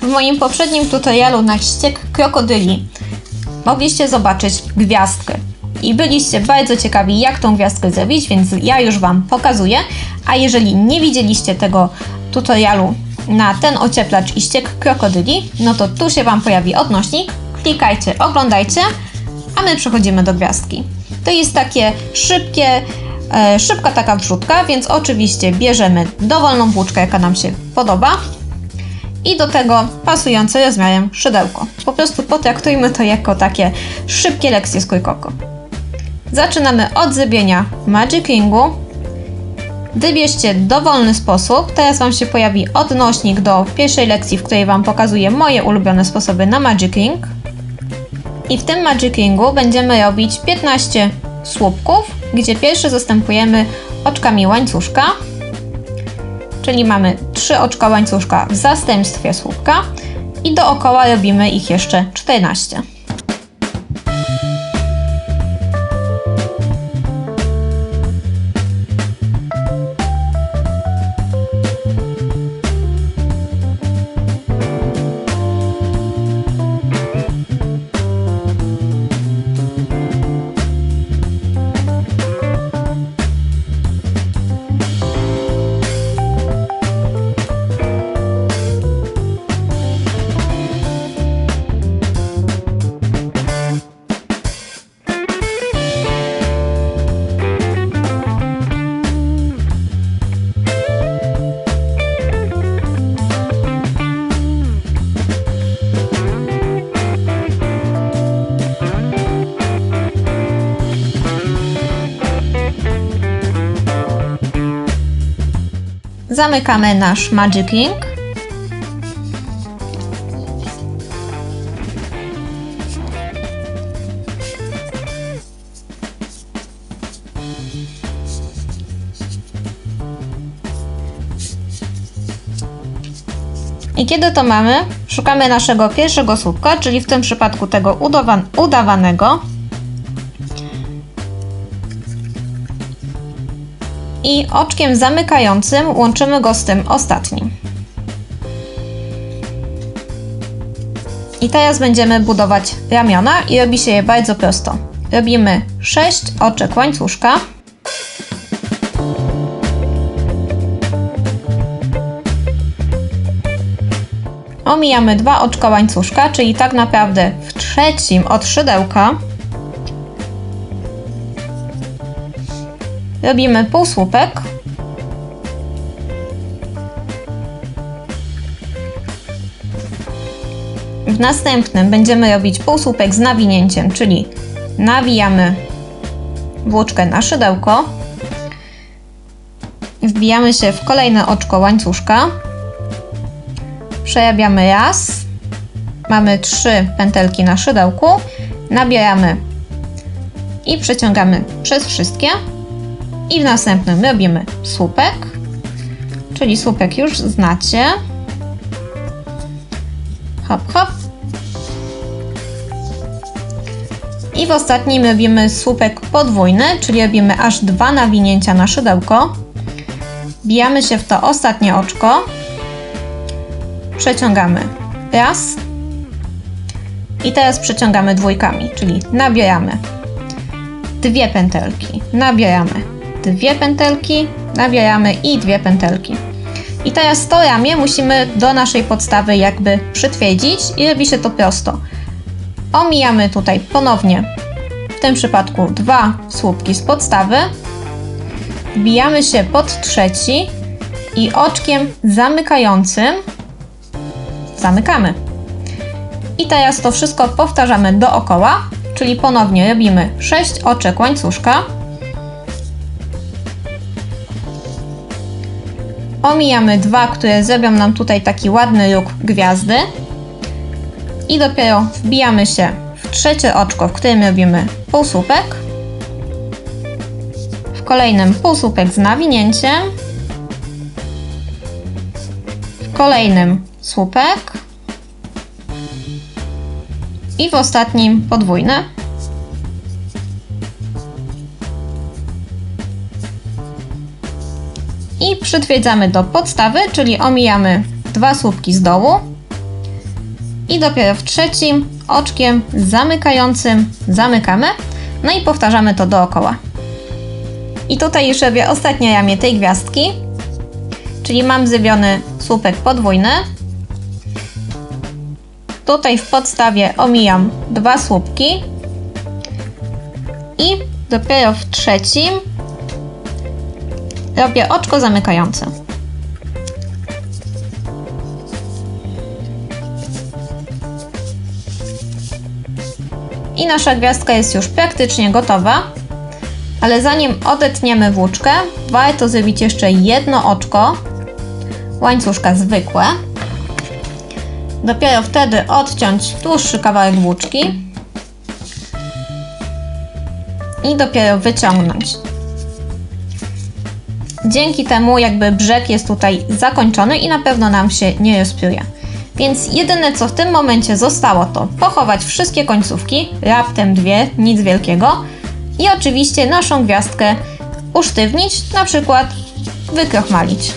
W moim poprzednim tutorialu na ściek krokodyli mogliście zobaczyć gwiazdkę. I byliście bardzo ciekawi, jak tą gwiazdkę zrobić, więc ja już Wam pokazuję. A jeżeli nie widzieliście tego tutorialu na ten ocieplacz i ściek krokodyli, no to tu się Wam pojawi odnośnik. Klikajcie, oglądajcie, a my przechodzimy do gwiazdki. To jest takie szybkie, e, szybka taka wrzutka, więc oczywiście bierzemy dowolną włóczkę, jaka nam się podoba i do tego pasujące rozmiarem szydełko. Po prostu potraktujmy to jako takie szybkie lekcje z Kujkoko. Zaczynamy od zrobienia Magic Ringu. Wybierzcie dowolny sposób. Teraz Wam się pojawi odnośnik do pierwszej lekcji, w której Wam pokazuję moje ulubione sposoby na Magic Ring. I w tym Magic Ringu będziemy robić 15 słupków, gdzie pierwszy zastępujemy oczkami łańcuszka. Czyli mamy 3 oczka łańcuszka w zastępstwie słupka i dookoła robimy ich jeszcze 14. Zamykamy nasz Magic Ring. I kiedy to mamy, szukamy naszego pierwszego słupka, czyli w tym przypadku tego udawan- udawanego. I oczkiem zamykającym łączymy go z tym ostatnim. I teraz będziemy budować ramiona i robi się je bardzo prosto. Robimy 6 oczek łańcuszka. Omijamy dwa oczka łańcuszka, czyli tak naprawdę w trzecim od szydełka Robimy półsłupek. W następnym będziemy robić półsłupek z nawinięciem, czyli nawijamy włóczkę na szydełko. Wbijamy się w kolejne oczko łańcuszka. Przerabiamy raz. Mamy trzy pętelki na szydełku. Nabieramy i przeciągamy przez wszystkie. I w następnym robimy słupek, czyli słupek już znacie. Hop, hop. I w ostatnim robimy słupek podwójny, czyli robimy aż dwa nawinięcia na szydełko. Bijamy się w to ostatnie oczko. Przeciągamy raz. I teraz przeciągamy dwójkami, czyli nabieramy dwie pętelki, nabieramy dwie pętelki, nawijamy i dwie pętelki. I teraz to ramię musimy do naszej podstawy jakby przytwierdzić i robi się to prosto. Omijamy tutaj ponownie, w tym przypadku dwa słupki z podstawy, wbijamy się pod trzeci i oczkiem zamykającym zamykamy. I teraz to wszystko powtarzamy dookoła, czyli ponownie robimy 6 oczek łańcuszka, Omijamy dwa, które zrobią nam tutaj taki ładny róg gwiazdy. I dopiero wbijamy się w trzecie oczko, w którym robimy półsłupek. W kolejnym półsłupek z nawinięciem. W kolejnym słupek. I w ostatnim podwójny. I przytwierdzamy do podstawy, czyli omijamy dwa słupki z dołu. I dopiero w trzecim oczkiem zamykającym zamykamy. No i powtarzamy to dookoła. I tutaj już robię ostatnie ramię tej gwiazdki. Czyli mam zrobiony słupek podwójny. Tutaj w podstawie omijam dwa słupki. I dopiero w trzecim robię oczko zamykające. I nasza gwiazdka jest już praktycznie gotowa. Ale zanim odetniemy włóczkę, warto zrobić jeszcze jedno oczko łańcuszka zwykłe. Dopiero wtedy odciąć dłuższy kawałek włóczki i dopiero wyciągnąć. Dzięki temu jakby brzeg jest tutaj zakończony i na pewno nam się nie rozpiuje. Więc jedyne co w tym momencie zostało to pochować wszystkie końcówki, raptem dwie, nic wielkiego i oczywiście naszą gwiazdkę usztywnić, na przykład wykrochmalić.